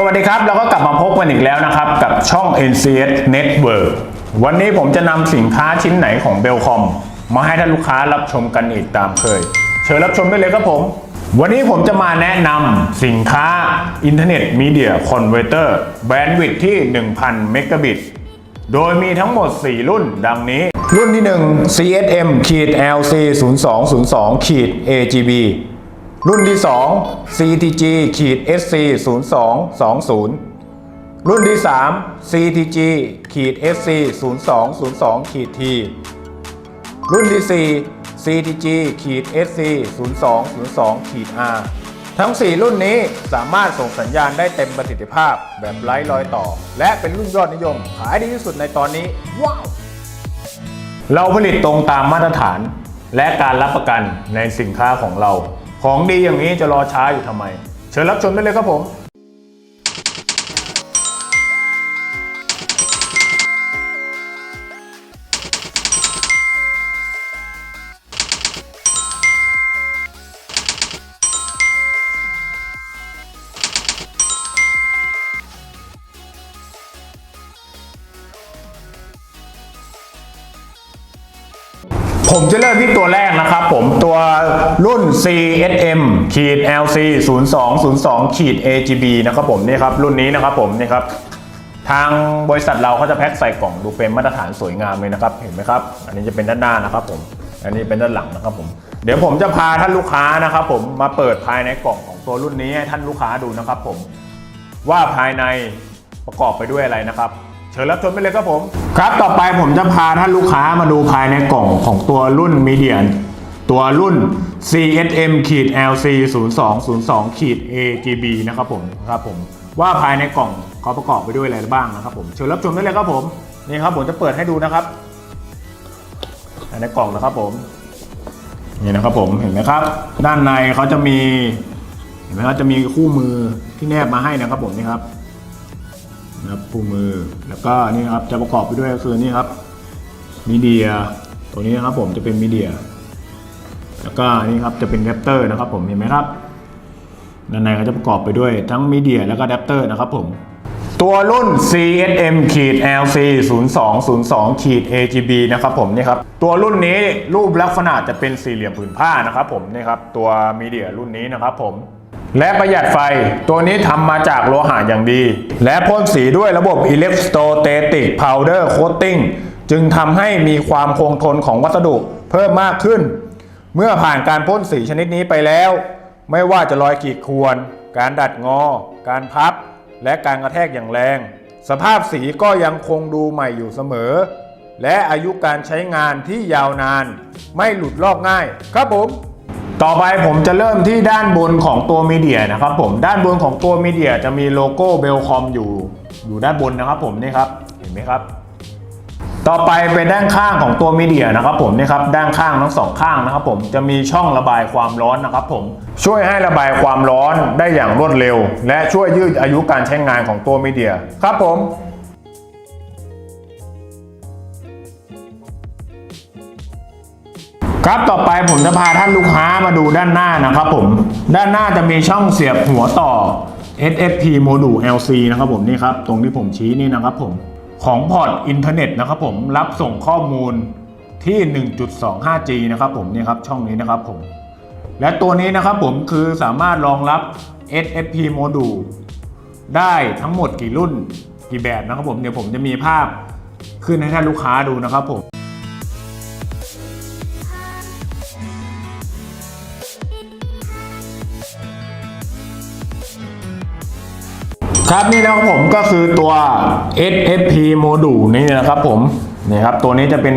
สวัสดีครับ เราก็กลับมาพบกันอีกแล้วนะครับ กับช่อง NCS Network วันนี้ผมจะนำสินค้าชิ้นไหนของเบลคอมมาให้ท่านลูกค้ารับชมกันอีกตามเคย เชิญรับชมได้เลยครับผม วันนี้ผมจะมาแนะนำสินค้าอินเทอร์เน็ตมีเดียคอนเวเตอร์แบนด์วิดที่ 1,000 เมกะบิต โดยมีทั้งหมด 4 รุ่นดังนี้ รุ่นที่ 1 CSM-LC0202-AGB รุ่นที่ 2 CTG ขีด SC 0220 รุ่นที่ 3 CTG ขีด SC 0202ขีด T รุ่นที่ 4 CTG ขีด SC 0202ขีด R ทั้ง 4 รุ่นนี้สามารถส่งสัญญาณได้เต็มประสิทธิภาพแบบไร้รอยต่อ และเป็นรุ่นยอดนิยม ขายดีที่สุดในตอนนี้ ว้าว เราผลิตตรงตามมาตรฐาน และการรับประกันในสินค้าของเรา ของดีอย่างนี้จะรอช้าอยู่ทำไม เชิญรับชมได้เลยครับผมผมจะเริ่มที่ตัวแรกนะครับผม รุ่น CSM ขีด LC 0202ขีด AGB นะครับผมนี่ครับรุ่นนี้นะครับผมนี่ครับทางบริษัทเราเขาจะแพ็คใส่กล่องดูเป็นมาตรฐานสวยงามเลยนะครับ เห็นไหมครับ อันนี้จะเป็นด้านหน้านะครับผม อันนี้เป็นด้านหลังนะครับผม เดี๋ยวผมจะพาท่านลูกค้านะครับผมมาเปิดภายในกล่องของตัวรุ่นนี้ให้ท่านลูกค้าดูนะครับผม ว่าภายในประกอบไปด้วยอะไรนะครับเชิญรับชมไปเลยครับผม ครับต่อไปผมจะพาท่านลูกค้ามาดูภายในกล่องของตัวรุ่นมีเดียตัวรุ่น CSM ขีด LC 0202ขีด AGB นะครับผมครับผมว่าภายในกล่องเขาประกอบไปด้วยอะไรบ้างนะครับผมเชิญรับชมได้เลยครับผมนี่ครับผมจะเปิดให้ดูนะครับในกล่องนะครับผมนี่นะครับผมเห็นไหมครับ ด้านในเขาจะมีเห็นไหมครับจะมีคู่มือที่แนบมาให้นะครับผมนี่ครับนะครับคู่มือแล้วก็นี่ครับจะประกอบไปด้วยก็คือนี่ครับมีเดีย ตัวนี้นะครับผมจะเป็นมีเดีย แล้วก็นี่ครับจะเป็นแรปเตอร์นะครับผมเห็นไหมครับด้านในก็จะประกอบไปด้วยทั้งมีเดียแล้วก็แรปเตอร์นะครับผมตัวรุ่น CSM ขีด LC 0202ขีด AGB นะครับผมนี่ครับตัวรุ่นนี้รูปลักษณะจะเป็นสี่เหลี่ยมผืนผ้านะครับผมนี่ครับตัวมีเดียรุ่นนี้นะครับผมและประหยัดไฟตัวนี้ทำมาจากโลหะอย่างดี และพ่นสีด้วยระบบ Electrostatic Powder Coating จึงทำให้มีความคงทนของวัสดุเพิ่มมากขึ้น เมื่อผ่านการพ่นสีชนิดนี้ไปแล้ว ไม่ว่าจะรอยขีดข่วน การดัดงอ การพับ และการกระแทกอย่างแรง สภาพสีก็ยังคงดูใหม่อยู่เสมอ และอายุการใช้งานที่ยาวนาน ไม่หลุดลอกง่าย ครับผมต่อไปผมจะเริ่มที่ด้านบนของตัวมีเดียนะครับผมด้านบนของตัวมีเดียจะมีโลโก้เบลคอมอยู่ อยู่ด้านบนนะครับผมนี่ครับเห็นไหมครับ ต่อไปเป็นด้านข้างของตัวมีเดียนะครับผมนี่ครับด้านข้างทั้งสองข้างนะครับผมจะมีช่องระบายความร้อนนะครับผมช่วยให้ระบายความร้อนได้อย่างรวดเร็ว และช่วยยืดอายุการใช้งานของตัวมีเดียครับผมครับต่อไปผมจะพาท่านลูกค้ามาดูด้านหน้านะครับผมด้านหน้าจะมีช่องเสียบหัวต่อ SFP Module LC นะครับผมนี่ครับตรงที่ผมชี้นี่นะครับผม ของพอร์ตอินเทอร์เน็ตนะครับผมรับส่งข้อมูลที่ 1.25G นะครับผมนี่ครับช่องนี้นะครับผม และตัวนี้นะครับผมคือสามารถรองรับ SFP Module ได้ทั้งหมดกี่รุ่นกี่แบบนะครับผมเดี๋ยวผมจะมีภาพขึ้นให้ท่านลูกค้าดูนะครับผม ครับนี่นะครับผมก็คือตัว SFP Module นี่นะครับผมนี่ครับตัวนี้จะเป็น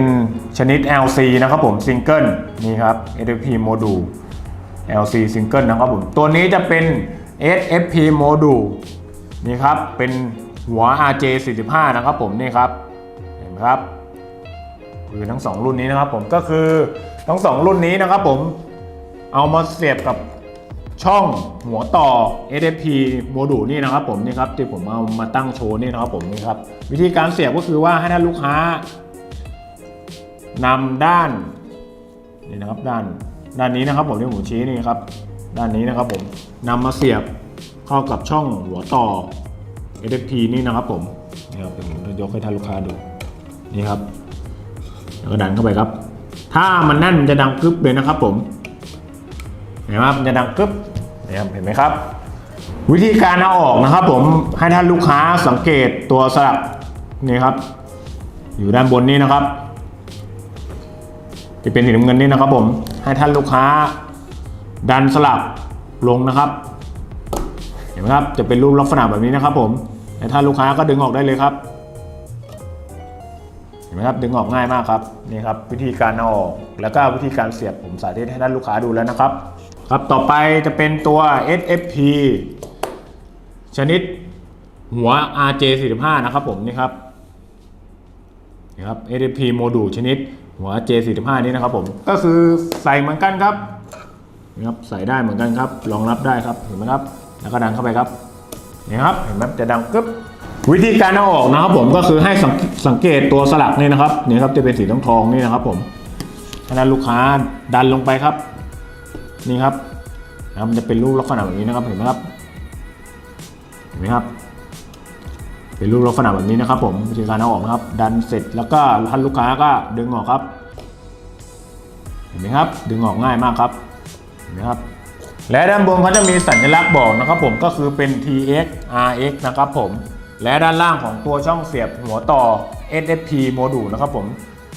ชนิด LC นะครับผมซิงเกิลนี่ครับ SFP Module LC Single นะครับผมตัวนี้จะเป็น SFP Module นี่ครับเป็นหัว RJ 45นะครับผมนี่ครับเห็นไหมครับคือทั้งสองรุ่นนี้นะครับผมก็คือทั้งสองรุ่นนี้นะครับผมเอามาเสียบกับ ช่องหัวต่อ SFP โมดูลนี่นะครับผมนี่ครับที่ผมเอามาตั้งโชว์นี่นะครับผมนี่ครับวิธีการเสียบก็คือว่าให้ท่านลูกค้านำด้านนี่นะครับด้านด้านนี้นะครับผมที่ผมชี้นี่ครับด้านนี้นะครับผมนำมาเสียบเข้ากับช่องหัวต่อ SFP นี่นะครับผมนี่ครับผมจะยกให้ท่านลูกค้าดูนี่ครับแล้วก็ดันเข้าไปครับ ถ้ามันแน่นมันจะดังกึ๊บเลยนะครับผมเห็นไหมครับมันจะดังกึ๊บ นี่ยครับเห็นไหมครับ วิธีการเอาออกนะครับ ผมให้ท่านลูกค้าสังเกตตัวสลักนี่ครับ อยู่ด้านบนนี้นะครับจะเป็นสีน้ำเงินนี่นะครับ ผมให้ท่านลูกค้า ดันสลักลงนะครับ เห็นไหมครับจะเป็นรูปลักษณะแบบนี้นะครับ ผมแต่ถ้านลูกค้าก็ดึงออกได้เลยครับเห็นไหมครับดึงออกง่ายมากครับนี่ครับวิธีการเอาออกแล้วก็วิธีการเสียบผมสาธิตให้ท่านลูกค้าดูแล้วนะครับ ครับต่อไปจะเป็นตัว SFP ชนิดหัว RJ45 นะครับผมนี่ครับนี่ครับ SFP โมดูลชนิดหัว J45 นี้นะครับผมก็คือใส่เหมือนกันครับนี่ครับใส่ได้เหมือนกันครับรองรับได้ครับเห็นไหมครับแล้วก็ดันเข้าไปครับนี่ครับเห็นไหมจะดังกึ๊บวิธีการเอาออกนะครับผมก็คือให้สังสังเกตตัวสลักนี่นะครับนี่ครับจะเป็นสีทองทองนี่นะครับผมให้นั้นลูกค้าดันลงไปครับ นี่ครับนะครับมันจะเป็นรูปลักษณะแบบนี้นะครับเห็นไหมครับเห็นไหมครับ เป็นรูปลักษณะแบบนี้นะครับ ผมวิธีการเอาออกนะครับ ดันเสร็จแล้วก็ท่านลูกค้าก็ดึงออกครับ เห็นไหมครับ ดึงออกง่ายมากครับเห็นไหมครับ และด้านบนเขาจะมีสัญลักษณ์บอกนะครับ ผมก็คือเป็น TX RX นะครับ ผมและด้านล่างของตัวช่องเสียบหัวต่อ SFP โมดูลนะครับ ผม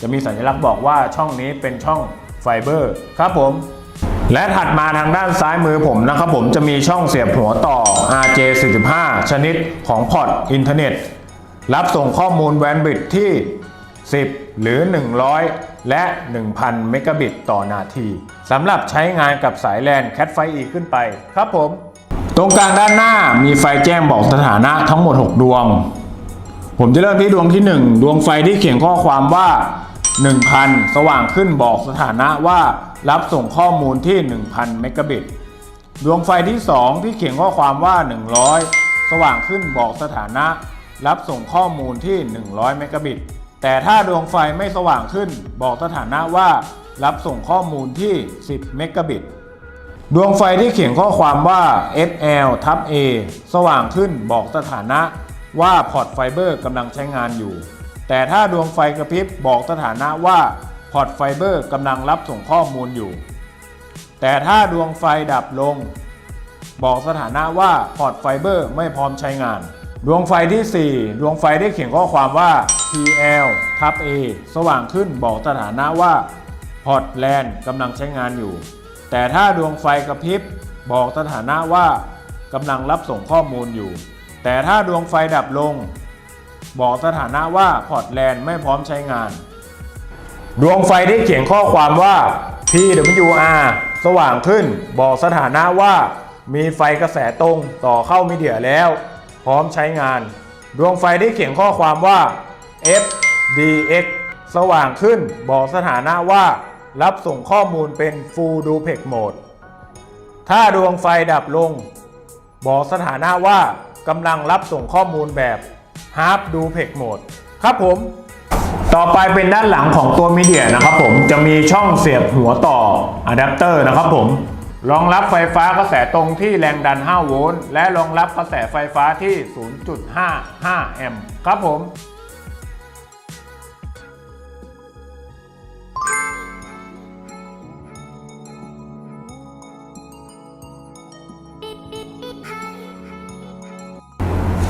จะมีสัญลักษณ์บอกว่าช่องนี้เป็นช่องไฟเบอร์ครับผม และถัดมาทางด้านซ้ายมือผมนะครับผมจะมีช่องเสียบหัวต่อ RJ45 ชนิดของพอร์ตอินเทอร์เน็ต รับส่งข้อมูลแบนด์วิตที่ 10 หรือ 100 และ 1,000 เมกะบิตต่อนาทีสำหรับใช้งานกับสายแลน Cat ไฟ E ขึ้นไปครับผม ตรงกลางด้านหน้ามีไฟแจ้งบอกสถานะทั้งหมด 6 ดวง ผมจะเริ่มที่ดวงที่ 1 ดวงไฟที่เขียนข้อความว่า 1,000 สว่างขึ้นบอกสถานะว่า รับส่งข้อมูลที่ 1,000 เมกะบิต ดวงไฟที่ 2 ที่เขียนข้อความว่า 100 สว่างขึ้นบอกสถานะ รับส่งข้อมูลที่ 100 เมกะบิต แต่ถ้าดวงไฟไม่สว่างขึ้น บอกสถานะว่า รับส่งข้อมูลที่ 10 เมกะบิต ดวงไฟที่เขียนข้อความว่า SL ทับ A สว่างขึ้นบอกสถานะว่าพอร์ตไฟเบอร์กำลังใช้งานอยู่ แต่ถ้าดวงไฟกระพริบบอกสถานะว่า พอร์ตไฟเบอร์กำลังรับส่งข้อมูลอยู่ แต่ถ้าดวงไฟดับลง บอกสถานะว่าพอร์ตไฟเบอร์ไม่พร้อมใช้งาน ดวงไฟที่ 4 ดวงไฟที่เขียนข้อความว่า PL ทับ A สว่างขึ้นบอกสถานะว่าพอร์ตแลนกำลังใช้งานอยู่ แต่ถ้าดวงไฟกระพริบบอกสถานะว่ากำลังรับส่งข้อมูลอยู่ แต่ถ้าดวงไฟดับลง บอกสถานะว่าพอร์ตแลนไม่พร้อมใช้งาน ดวงไฟที่เขียนข้อความว่า PWR สว่างขึ้น บอกสถานะว่า มีไฟกระแสตรงต่อเข้ามีเดียแล้ว พร้อมใช้งาน ดวงไฟที่เขียนข้อความว่า FDX สว่างขึ้น บอกสถานะว่า รับส่งข้อมูลเป็น Full Duplex Mode ถ้าดวงไฟดับลง บอกสถานะว่ากำลังรับส่งข้อมูลแบบ Half Duplex Mode ครับผม ต่อไปเป็นด้านหลังของตัวมีเดียนะครับผมจะมีช่องเสียบหัวต่ออะแดปเตอร์นะครับผมรองรับไฟฟ้ากระแสตรงที่แรงดัน 5 โวลต์และรองรับกระแสไฟฟ้าที่ 0.55 แอมป์ครับผม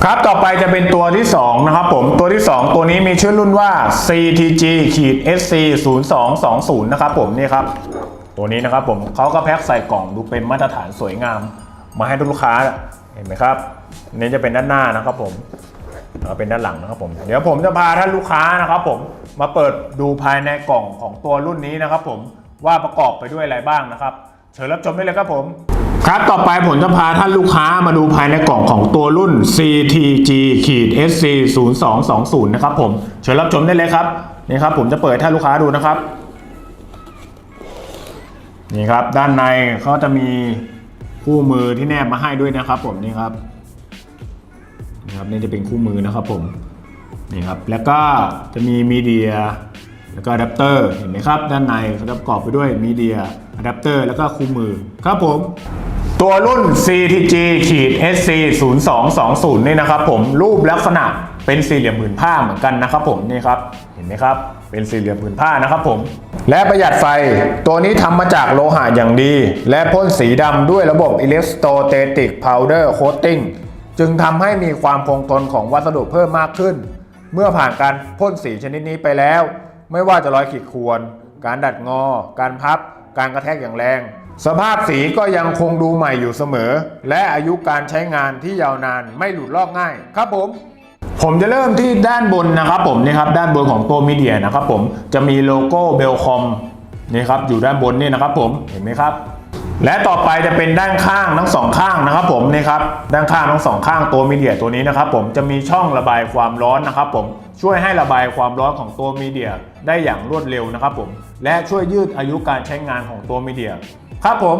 ครับต่อไปจะเป็นตัวที่ 2 นะครับผมตัวที่ 2 ตัวนี้มีชื่อรุ่นว่า CTG ขีด SC 0220นะครับผมนี่ครับ ตัวนี้นะครับผมเขาก็แพ็คใส่กล่องดูเป็นมาตรฐานสวยงาม มาให้ลูกค้าเห็นไหมครับนนี้จะเป็นด้านหน้านะครับผมแล้วเป็นด้านหลังนะครับผม เดี๋ยวผมจะพาท่านลูกค้านะครับผมมาเปิดดูภายในกล่องของตัวรุ่นนี้นะครับผมว่าประกอบไปด้วยอะไรบ้างนะครับ เชิญรับชมได้เลยครับผม ครับ ต่อไปผมจะพาท่านลูกค้ามาดูภายในกล่องของตัวรุ่น CTG ขีด SC 0220นะครับผมเชิญรับชมได้เลยครับ นี่ครับผมจะเปิดท่านลูกค้าดูนะครับ นี่ครับ ด้านในเขาจะมีคู่มือที่แนบมาให้ด้วยนะครับ ผมนี่ครับนี่ครับนี่จะเป็นคู่มือนะครับผมนี่ครับแล้วก็จะมีมีเดียแล้วก็อะแดปเตอร์เห็นไหมครับ ด้านในเขาจะประกอบไปด้วยมีเดีย อะแดปเตอร์แล้วก็คู่มือครับผม ตัวรุ่น CTG ขีด SC 0220นี่นะครับผมรูปลักษณะเป็นสี่เหลี่ยมผืนผ้าเหมือนกันนะครับผมนี่ครับเห็นไหมครับเป็นสี่เหลี่ยมผืนผ้านะครับผม และประหยัดไฟตัวนี้ทำมาจากโลหะอย่างดี และพ่นสีดำด้วยระบบ Electrostatic Powder Coating จึงทำให้มีความคงทนของวัสดุเพิ่มมากขึ้น เมื่อผ่านการพ่นสีชนิดนี้ไปแล้ว ไม่ว่าจะรอยขีดข่วน การดัดงอ การพับ การกระแทกอย่างแรง สภาพสีก็ยังคงดูใหม่อยู่เสมอ และอายุการใช้งานที่ยาวนานไม่หลุดลอกง่าย ครับผมผมจะเริ่มที่ด้านบนนะครับผมนี่ครับด้านบนของตัวมีเดียนะครับผมจะมีโลโก้เบลคอมนี่ครับอยู่ด้านบนนี่นะครับผมเห็นไหมครับ และต่อไปจะเป็นด้านข้างทั้งสองข้างนะครับผมนี่ครับด้านข้างทั้งสองข้างตัวมีเดียตัวนี้นะครับผมจะมีช่องระบายความร้อนนะครับผมช่วยให้ระบายความร้อนของตัวมีเดียได้อย่างรวดเร็วนะครับผมและช่วยยืดอายุการใช้งานของตัวมีเดียครับผม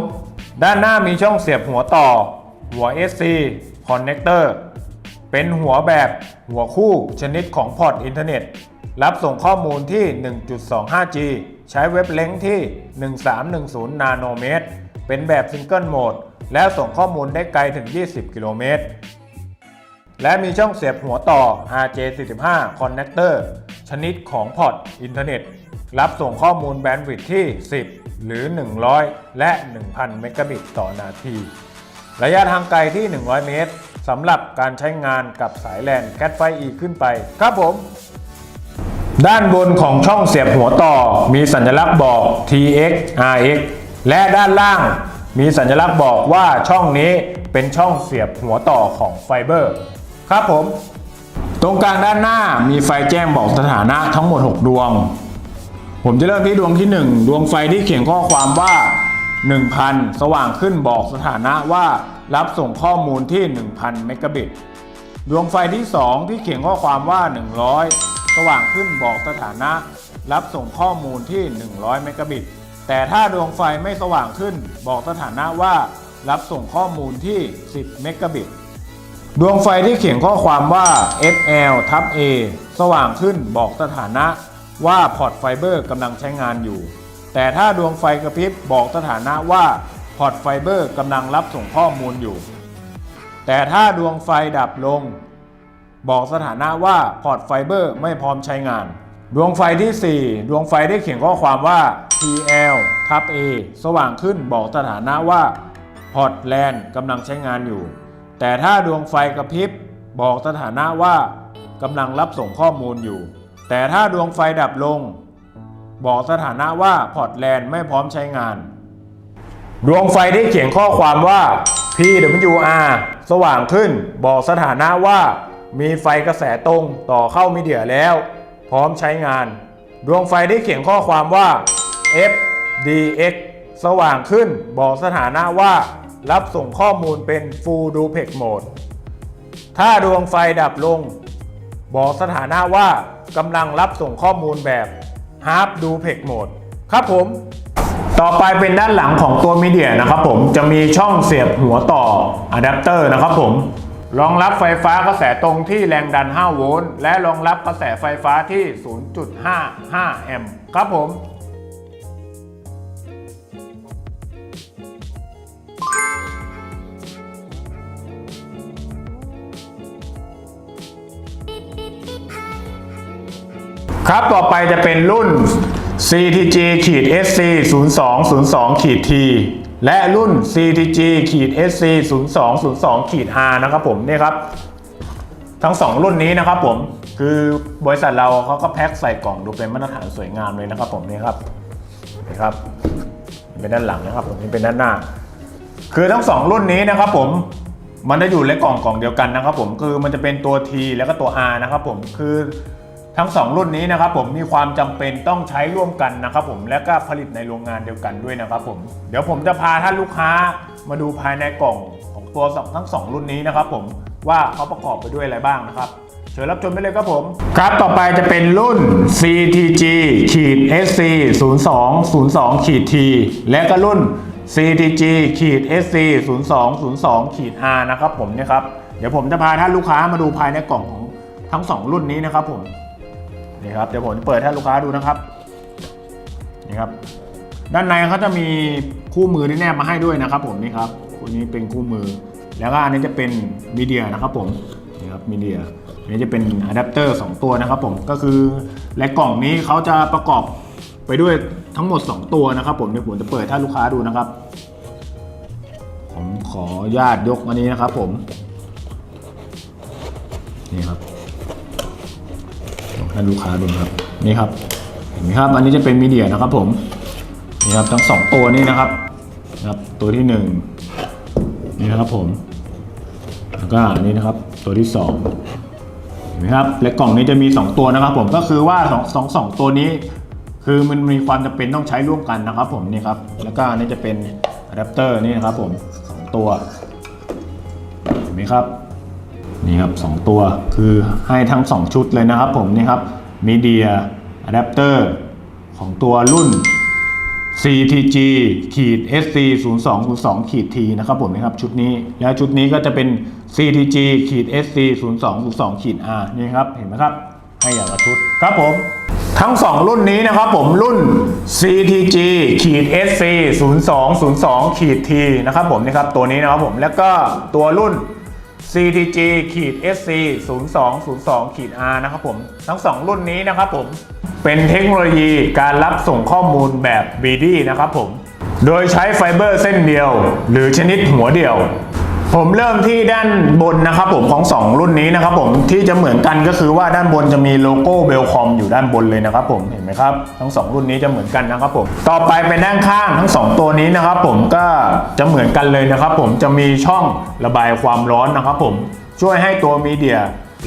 ด้านหน้ามีช่องเสียบหัวต่อ หัว SC Connector เป็นหัวแบบหัวคู่ชนิดของพอร์ตอินเทอร์เน็ต รับส่งข้อมูลที่ 1.25G ใช้เว็บเล้งที่ 1310 นาโนเมตร เป็นแบบซิงเกิลโหมดและส่งข้อมูลได้ไกลถึง 20 กิโลเมตร และมีช่องเสียบหัวต่อ RJ45 Connector ชนิดของพอร์ตอินเทอร์เน็ต รับส่งข้อมูลแบนด์วิดต์ที่ 10 หรือ 100 และ 1,000 เมกะบิตต่อนาที ระยะทางไกลที่ 100 เมตรสำหรับการใช้งานกับสายแลนแคทไฟอีขึ้นไปครับผม ด้านบนของช่องเสียบหัวต่อมีสัญลักษณ์บอก TX RX และด้านล่างมีสัญลักษณ์บอกว่าช่องนี้เป็นช่องเสียบหัวต่อของไฟเบอร์ ครับผม ตรงกลางด้านหน้ามีไฟแจ้งบอกสถานะทั้งหมด 6 ดวง ผมจะเริ่มที่ดวงที่ 1 ดวงไฟที่เขียนข้อความว่า 1,000 สว่างขึ้นบอกสถานะว่ารับส่งข้อมูลที่ 1,000 เมกะบิต ดวงไฟที่ 2 ที่เขียนข้อความว่า 100 สว่างขึ้นบอกสถานะ รับส่งข้อมูลที่ 100 เมกะบิต แต่ถ้าดวงไฟไม่สว่างขึ้น บอกสถานะว่ารับส่งข้อมูลที่ 10 เมกะบิต ดวงไฟที่เขียนข้อความว่า FL ทับ A สว่างขึ้นบอกสถานะว่าพอร์ตไฟเบอร์กำลังใช้งานอยู่ แต่ถ้าดวงไฟกระพริบบอกสถานะว่าพอร์ตไฟเบอร์กำลังรับส่งข้อมูลอยู่ แต่ถ้าดวงไฟดับลง บอกสถานะว่าพอร์ตไฟเบอร์ไม่พร้อมใช้งาน ดวงไฟที่ 4 ดวงไฟได้เขียนข้อความว่า TL ทับ A สว่างขึ้นบอกสถานะว่าพอร์ตแลนกำลังใช้งานอยู่ แต่ถ้าดวงไฟกระพริบบอกสถานะว่ากำลังรับส่งข้อมูลอยู่ แต่ถ้าดวงไฟดับลง บอกสถานะว่าพอร์ตแลนไม่พร้อมใช้งาน ดวงไฟที่เขียนข้อความว่า PWR สว่างขึ้น บอกสถานะว่า มีไฟกระแสตรงต่อเข้ามีเดียแล้ว พร้อมใช้งาน ดวงไฟที่เขียนข้อความว่า FDX สว่างขึ้นบอกสถานะว่า รับส่งข้อมูลเป็น Full Duplex Mode ถ้าดวงไฟดับลง บอกสถานะว่ากำลังรับส่งข้อมูลแบบ Half Duplex Mode ครับผม ต่อไปเป็นด้านหลังของตัวมีเดียนะครับผมจะมีช่องเสียบหัวต่ออะแดปเตอร์นะครับผมรองรับไฟฟ้ากระแสตรงที่แรงดัน 5 โวลต์ และรองรับกระแสไฟฟ้าที่ 0.55 แอมป์ ครับผม ครับต่อไปจะเป็นรุ่น CTG ขีด SC 0202ขีด T และรุ่น CTG ขีด SC 0202ขีด R นะครับผมนี่ครับ ทั้ง 2 รุ่นนี้นะครับผมคือบริษัทเราเขาก็แพ็คใส่กล่องดูเป็นมาตรฐานสวยงามเลยนะครับผมนี่ครับนี่ครับ เป็นด้านหลังนะครับผมนี่เป็นด้านหน้า คือทั้ง 2 รุ่นนี้นะครับผมมันจะอยู่ในกล่องกล่องเดียวกันนะครับผมคือมันจะเป็นตัว T แล้วก็ตัว R นะครับผมคือ ทั้ง 2 รุ่นนี้นะครับผมมีความจำเป็นต้องใช้ร่วมกันนะครับผมและก็ผลิตในโรงงานเดียวกันด้วยนะครับผมเดี๋ยวผมจะพาท่านลูกค้ามาดูภายในกล่องของตัวทั้ง 2 รุ่นนี้นะครับผมว่าเขาประกอบไปด้วยอะไรบ้างนะครับเชิญรับชมได้เลยครับผม ครับต่อไปจะเป็นรุ่น CTG ขีด SC 0202ขีด T และก็รุ่น CTG ขีด SC 0202ขีด R นะครับผมเนี่ยครับ เดี๋ยวผมจะพาท่านลูกค้ามาดูภายในกล่องของทั้ง 2 รุ่นนี้นะครับผม นี่ครับเดี๋ยวผมเปิดให้ลูกค้าดูนะครับนี่ครับ ด้านในเขาจะมีคู่มือที่แนบมาให้ด้วยนะครับ ผมนี่ครับคู่นี้เป็นคู่มือ แล้วก็อันนี้จะเป็นมีเดียนะครับ ผมนี่ครับมีเดียอันนี้จะเป็นอะแดปเตอร์2ตัวนะครับ ผมก็คือและกล่องนี้เขาจะประกอบไปด้วยทั้งหมด 2 ตัวนะครับ ผมเดี๋ยวผมจะเปิดให้ลูกค้าดูนะครับ ผมขออนุญาตยกอันนี้นะครับ ผมนี่ครับ ให้ลูกค้าดูนะครับนี่ครับเห็นไหมครับอันนี้จะเป็นมีเดียนะครับผมนี่ครับทั้งสองตัวนี้นะครับนะครับ ตัวที่หนึ่งนี่นะครับผมแล้วก็อันนี้นะครับตัวที่สองเห็นไหมครับและกล่องนี้จะมี 2 ตัวนะครับ ผมก็คือว่าสองสองสองตัวนี้ คือมันมีความจำเป็นต้องใช้ร่วมกันนะครับ ผมนี่ครับแล้วก็อันนี้จะเป็นอะแดปเตอร์นี่นะครับผมสองตัวเห็นไหมครับ นี่ครับสองตัวคือให้ทั้ง 2 ชุดเลยนะครับผมนี่ครับมีเดียอะแดปเตอร์ของตัวรุ่น CTG ขีด SC 0 2 0 2ขีด T นะครับผมนะครับชุดนี้แล้วชุดนี้ก็จะเป็น CTG ขีด SC 0 2 0 2ขีด R นี่ครับเห็นไหมครับให้อย่างละชุดครับผมทั้ง 2 รุ่นนี้นะครับผมรุ่น CTG ขีด SC 0 2 0 2ขีด T นะครับผมนี่ครับตัวนี้นะครับผมแล้วก็ตัวรุ่น CTG ขีด SC 0202ขีด R นะครับผม ทั้ง 2 รุ่นนี้นะครับผม เป็นเทคโนโลยีการรับส่งข้อมูลแบบ BD นะครับผม โดยใช้ไฟเบอร์เส้นเดียว หรือชนิดหัวเดียว ผมเริ่มที่ด้านบนนะครับผมของ 2 รุ่นนี้นะครับผมที่จะเหมือนกันก็คือว่าด้านบนจะมีโลโก้เบลคอมอยู่ด้านบนเลยนะครับผมเห็นไหมครับทั้ง 2 รุ่นนี้จะเหมือนกันนะครับผมต่อไปเป็นด้านข้างทั้ง 2 ตัวนี้นะครับผมก็จะเหมือนกันเลยนะครับผมจะมีช่องระบายความร้อนนะครับผมช่วยให้ตัวมีเดีย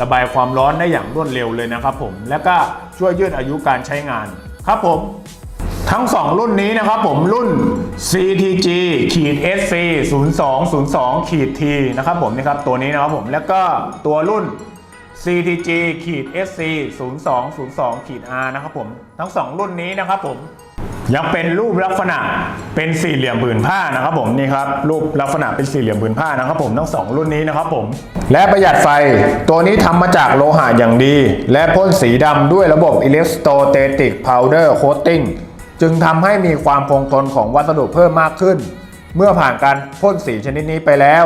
ระบายความร้อนได้อย่างรวดเร็วเลยนะครับผมและก็ช่วยยืดอายุการใช้งานครับผม ทั้ง 2 รุ่นนี้นะครับผมรุ่น CTG ขีด SC 0202ขีด T นะครับผมนี่ครับตัวนี้นะครับผมแล้วก็ตัวรุ่น CTG ขีด SC 0202ขีด R นะครับผมทั้ง 2 รุ่นนี้นะครับผมยังเป็นรูปลักษณะเป็นสี่เหลี่ยมผืนผ้านะครับผมนี่ครับรูปลักษณะเป็นสี่เหลี่ยมผืนผ้านะครับผมทั้งสองรุ่นนี้นะครับผมและประหยัดไฟตัวนี้ทำมาจากโลหะอย่างดี และพ่นสีดำด้วยระบบ Electrostatic Powder Coating จึงทำให้มีความคงทนของวัสดุเพิ่มมากขึ้น เมื่อผ่านการพ่นสีชนิดนี้ไปแล้ว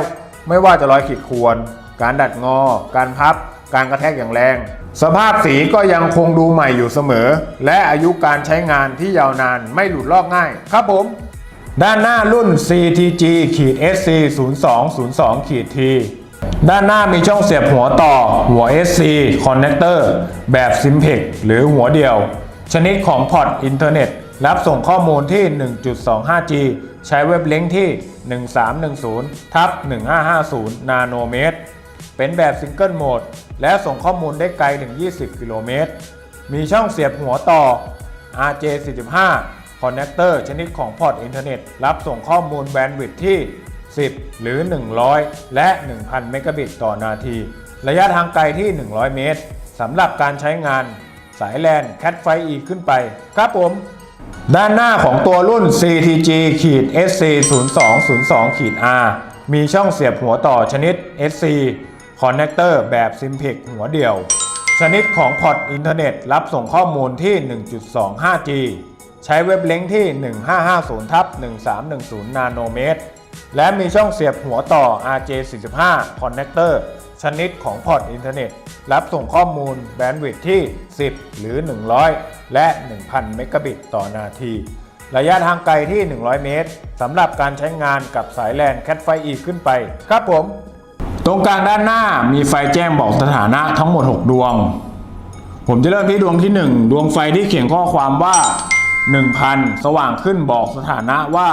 ไม่ว่าจะรอยขีดข่วน การดัดงอ การพับ การกระแทกอย่างแรง สภาพสีก็ยังคงดูใหม่อยู่เสมอ และอายุการใช้งานที่ยาวนานไม่หลุดลอกง่าย ครับผม ด้านหน้ารุ่น CTG ขีด SC 0202ขีด T ด้านหน้ามีช่องเสียบหัวต่อหัว SC Connector แบบ Simplex หรือหัวเดียว ชนิดของพอร์ตอินเทอร์เน็ต รับส่งข้อมูลที่ 1.25G ใช้เว็บลิงก์ที่ 1310ทับ1550 นาโนเมตร เป็นแบบซิงเกิลโหมด และส่งข้อมูลได้ไกลถึง 20 กิโลเมตร มีช่องเสียบหัวต่อ RJ45 คอนเนคเตอร์ชนิดของพอร์ตอินเทอร์เน็ต รับส่งข้อมูลแบนด์วิดต์ที่ 10 หรือ 100 และ 1,000 เมกะบิตต่อนาที ระยะทางไกลที่ 100 เมตรสำหรับการใช้งานสายแลน Cat ไฟ E ขึ้นไป ครับผม ด้านหน้าของตัวรุ่น CTG ขีด SC 0202ขีด R มีช่องเสียบหัวต่อชนิด SC คอนเนคเตอร์แบบ Simplex หัวเดียว ชนิดของพอร์ตอินเทอร์เน็ตรับส่งข้อมูลที่ 1.25G ใช้เว็บเลงที่ 1550ทับ1310 นาโนเมตร และมีช่องเสียบหัวต่อ RJ45 คอนเนคเตอร์ ชนิดของพอร์ตอินเทอร์เน็ต รับส่งข้อมูลแบนด์วิดต์ที่ 10 หรือ 100 และ 1,000 เมกะบิตต่อนาที ระยะทางไกลที่ 100 เมตรสำหรับการใช้งานกับสายแลน Cat ไฟ E ขึ้นไป ครับผม ตรงกลางด้านหน้ามีไฟแจ้งบอกสถานะทั้งหมด 6 ดวง ผมจะเริ่มที่ดวงที่ 1 ดวงไฟที่เขียนข้อความว่า 1,000 สว่างขึ้นบอกสถานะว่า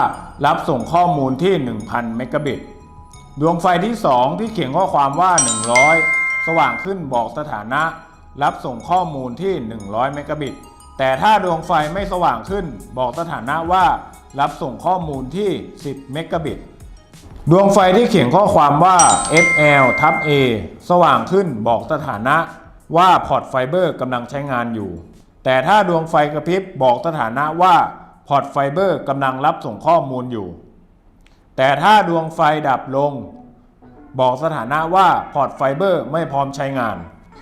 รับส่งข้อมูลที่ 1,000 เมกะบิต ดวงไฟที่ 2 ที่เขียนข้อความว่า 100 สว่างขึ้นบอกสถานะ รับส่งข้อมูลที่ 100 เมกะบิต แต่ถ้าดวงไฟไม่สว่างขึ้น บอกสถานะว่า รับส่งข้อมูลที่ 10 เมกะบิต ดวงไฟที่เขียนข้อความว่า FL ทับ A สว่างขึ้นบอกสถานะว่าพอร์ตไฟเบอร์กำลังใช้งานอยู่ แต่ถ้าดวงไฟกระพริบบอกสถานะว่าพอร์ตไฟเบอร์กำลังรับส่งข้อมูลอยู่ แต่ถ้าดวงไฟดับลง บอกสถานะว่าพอร์ตไฟเบอร์ไม่พร้อมใช้งาน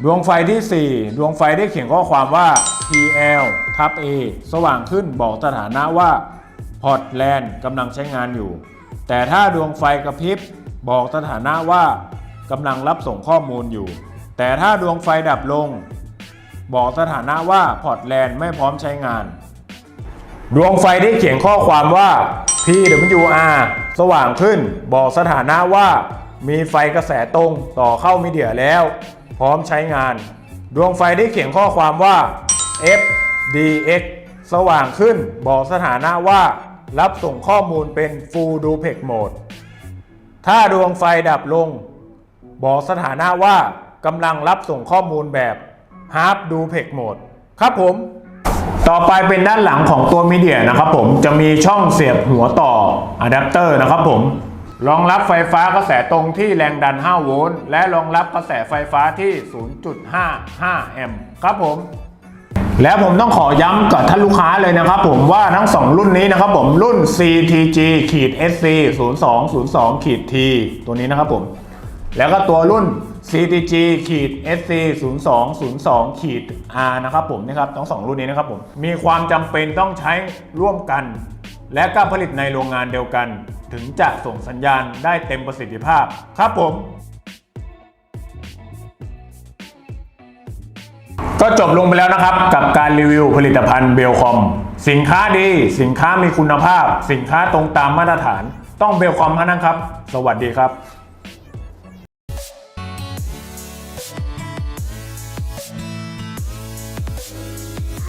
ดวงไฟที่ 4 ดวงไฟได้เขียนข้อความว่า TL ทับ A สว่างขึ้นบอกสถานะว่าพอร์ตแลนกำลังใช้งานอยู่ แต่ถ้าดวงไฟกระพริบบอกสถานะว่ากำลังรับส่งข้อมูลอยู่ แต่ถ้าดวงไฟดับลง บอกสถานะว่าพอร์ตแลนด์ไม่พร้อมใช้งาน ดวงไฟที่เขียนข้อความว่า PWR สว่างขึ้น บอกสถานะว่า มีไฟกระแสตรงต่อเข้ามีเดียแล้ว พร้อมใช้งาน ดวงไฟที่เขียนข้อความว่า FDX สว่างขึ้น บอกสถานะว่า รับส่งข้อมูลเป็น Full Duplex Mode ถ้าดวงไฟดับลง บอกสถานะว่ากำลังรับส่งข้อมูลแบบ Half Duplex Mode ครับผม ต่อไปเป็นด้านหลังของตัวมีเดียนะครับผมจะมีช่องเสียบหัวต่ออะแดปเตอร์นะครับผมรองรับไฟฟ้ากระแสตรงที่แรงดัน 5 โวลต์และรองรับกระแสไฟฟ้าที่ 0.55 แอมป์ครับผมและผมต้องขอย้ำกับท่านลูกค้าเลยนะครับผมว่าทั้ง 2 รุ่นนี้นะครับผมรุ่น CTG ขีด SC 0202ขีด T ตัวนี้นะครับผม แล้วก็ตัวรุ่น CTG ขีด SC 0202ขีด R นะครับผมนะครับทั้งสองรุ่นนี้นะครับผมมีความจำเป็นต้องใช้ร่วมกัน และก็ผลิตในโรงงานเดียวกัน ถึงจะส่งสัญญาณได้เต็มประสิทธิภาพครับผม ก็จบลงไปแล้วนะครับ กับการรีวิวผลิตภัณฑ์เบลคอมสินค้าดี สินค้ามีคุณภาพ สินค้าตรงตามมาตรฐาน ต้องเบลคอมเท่านั้นครับ สวัสดีครับ